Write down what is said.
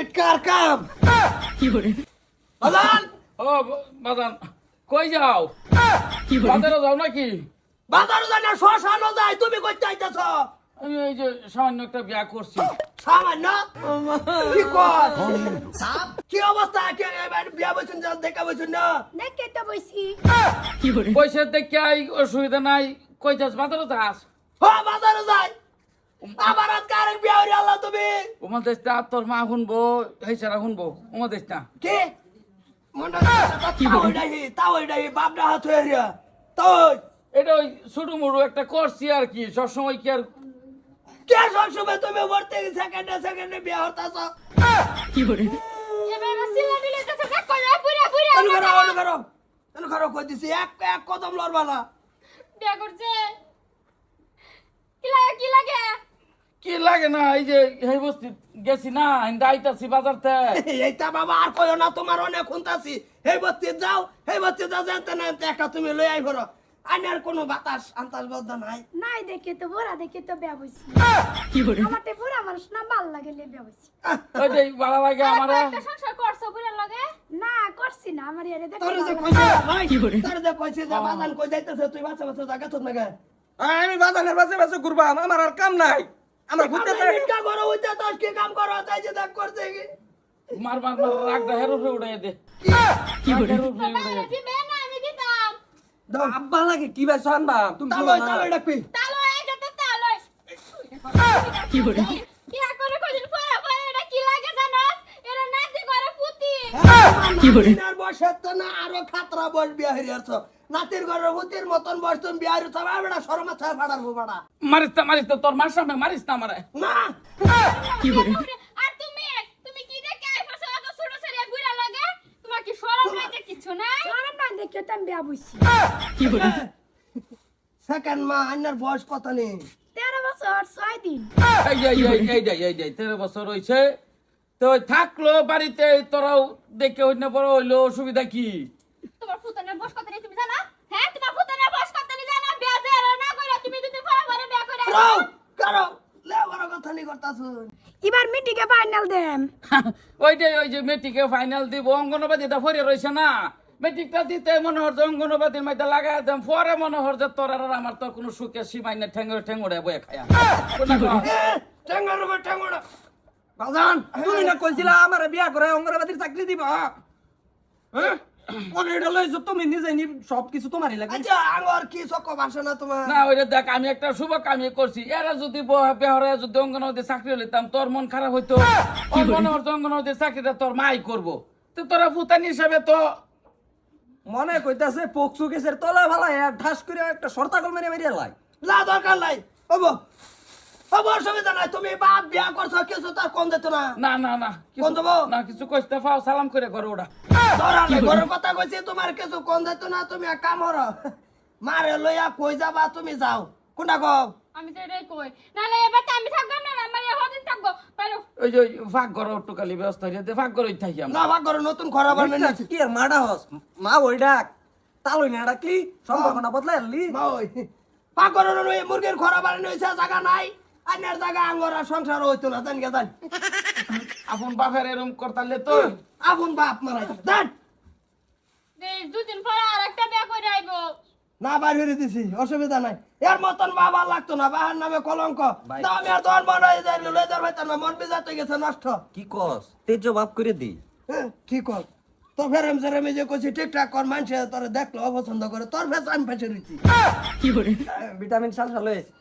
ইটকার কাম বাজান! ও বাদান কই যাও? কি বাজারে যাও নাকি? বাজারও যায় না শ্মশানও যায় তুমি কই চাইতেছ আমি এই যে সামান্য একটা বিয়া করছি। সামান্য? কি কর? কি অবস্থা? কে এবার বিয়া বসুন যান দেখা বসুন না? দেখে তো বইছি। পয়সা দেখে আই অসুবিধা নাই। কই যাস? বাজারে যাস? হ বাজারও যায় আবার আজকে আরেক বিয়া হইরে আল্লাহ তুমি। উমার দেশ না তোর মা শুনব সেই সারা শুনব। উমার দেশ না। কি? মন্ডা তাও ডাহি তাও ডাহি বাপডা হাত হয়ে রিয়া তাও এটা ওই ছোট মুড়ো একটা করছি আর কি সবসময় কি আর কে সবসময় তুমি ভর্তি সেকেন্ডে সেকেন্ডে বিয়া হতাছ? এবার আমার সিলা দিলে কইরা অনু করো অনু করো। অনু করো কই দিছি এক এক কদম লড়বা না। বিয়া করছে কি লাগে কি লাগে কি লাগে না? এই যে এই বস্তি গেছি না হিন্দা আইতাছি বাজার থেকে এইটা বাবা আর কইও না তোমার অনেক খুনতাছি এই বস্তি যাও এই বস্তি যাও জানতে না একটা তুমি লই আই ভরো আইনার কোনো বাতাস আন্তাস বদ্ধ নাই। নাই দেখে তো বুড়া দেখে তো বিয়া বইছি। আমার তো বুড়া মানুষ না ভালো লাগে লে বিয়া বইছি। ওই যে ভালো লাগে আমার। একটা সংসার করছ বুড়া লাগে? না করছি না আমার এরে দেখে তোর যে কইছে। ভাই তোর যে কইছে যে বাজান কই যাইতেছে তুই বাচ্চা বাচ্চা জায়গা তোর নাগে? আমি বাজানের বাজে বাজে ঘুরবাম আমার আর কাম নাই। আমার ঘুরতে আমরা ইনকা করো হইতে তোর কি কাম করো তাই যে দেখ করছে কি। মার মার মার রাগটা হেরো ফে উড়াই দে। কি হেরো ফে উড়াই বাইরে দিবে না আমি দিতাম দাও। আব্বা লাগে কি ভাই শানবা তুমি তালো। তালো ডাকবি। তালো এই যে তো তালো কি করে কি করে কইদিন পরে পরে এটা কি লাগে জানোস এরা নাতি করে পুতি। কি করে আর বসে তো না আরও খাতরা বস বিয়া হইয়াছ নাতির ঘরের হুতির মতন বস তুমি বিয়া হইছ বা বেড়া শরমা ছায় ফাড়ার বাড়া মারিস না মারিস তোর মার সামনে মারিস না আমারে। না। আর তুমি তুমি কি দেখে আইফাস অত ছোট ছেলে বুড়া লাগে? তোমার কি শরম নাই কিছু নাই? শরম নাই দেখে তো বিয়া বইছি। সেকেন্ড মা আন্নার বয়স কত নেই 13 বছর 6 দিন। এই যে এই এই এই এই তেরো বছর হয়েছে তো থাকল বাড়িতে তোরাও দেখে অন্য বড় হইল অসুবিধা কি? তোমার ফুতানের বয়স কত নেই তুমি জানো হ্যাঁ তোমার ফুতানের বয়স কত নেই জানো বিয়া যে না কইরা তুমি দুদিন পরে পরে বিয়া করে কারও লে বড় কথা নি করতাছ। এবার মিটিকে ফাইনাল দেম ওই যে ওই যে মেট্রিকে ফাইনাল দিব অঙ্গনবাদীটা ফরে রয়েছে না। মেট্রিকটা দিতে মনে হচ্ছে অঙ্গনবাদীর মধ্যে লাগাই দেন পরে মনে হর যে তোর আর আমার তো কোনো সুখে সীমাই না ঠেঙ্গড়ে ঠেঙ্গড়ে বয়ে খায়া। উপর টেঙ্গড়া বাজান তুমি না কইছিলা আমার বিয়া করে অঙ্গনবাদীর চাকরি দিবা? হ্যাঁ? তুমি নিজে নি সব তোমারই লাগে আচ্ছা আঙ্গর কি চক্ক ভাষা না তোমার? না ওইটা দেখ আমি একটা শুভ কামি করছি। এরা যদি বেহরে যদি অঙ্গনবাদী চাকরি লইতাম তোর মন খারাপ হইতো। মনে হচ্ছে অঙ্গনবাদী চাকরিটা তোর মাই করব। তো তোরা ফুতানি হিসাবে তো মনে কইতাছে পকসু কেসের তলা ভালা এক ঠাস করে একটা সরতাকল মেরে মেরে লাই। লা দরকার নাই। হব হব অসুবিধা নাই তুমি বাপ বিয়া করছ কিছু তার কম দিত না। না না না কোন দেবো? না কিছু কইতে পাও সালাম করে করো ওটা ঘরের কথা কইছি তোমার কিছু কম দিত না তুমি এক কাম করো। মারে লইয়া কই যাবা তুমি যাও। কোনটা কও? আমি তো এটাই কই। নালে এবার আমি থাকব না আমার হদিন থাকব? পারো। ওই যে ওই ফাঁক ঘর টুকালি ব্যবস্থা হইতে ফাঁক ঘরই থাকি আমরা। না ভাগ করো নতুন খরা বানাই নিয়েছি কি আর মাডা হস? মা ওই ডাক। তালই না ডাকলি? সম্পর্কটা বদলাই আনলি মা ওই। ভাগ করো মুরগির খরা বানাই নিয়েছে জায়গা নাই। আইনার জায়গা আঙ্গর সংসার হইতো না জান জান। আপন বাপের এরম করতালে তো আপন বাপ মারাই জান। দুদিন পরে আর একটা বিয়া করে আইবো। না বাইর হয়ে দিছি অসুবিধা নাই। এর মতন বাবা লাগতো না বাহার নামে কলঙ্ক। আমি আর তোমার মনে হয় যাই যার ভাই না মন বিজাতে গেছে নষ্ট। কি কস? তেজ বাপ করে দি। হ্যাঁ, কি কর তো ফেরেম সেরেমে যে কইছি ঠিকঠাক কর মানুষে তোর দেখল অপছন্দ করে তোর ফেস আমি ফেসে রইছি। ভিটামিন সাল সাল হয়েছে।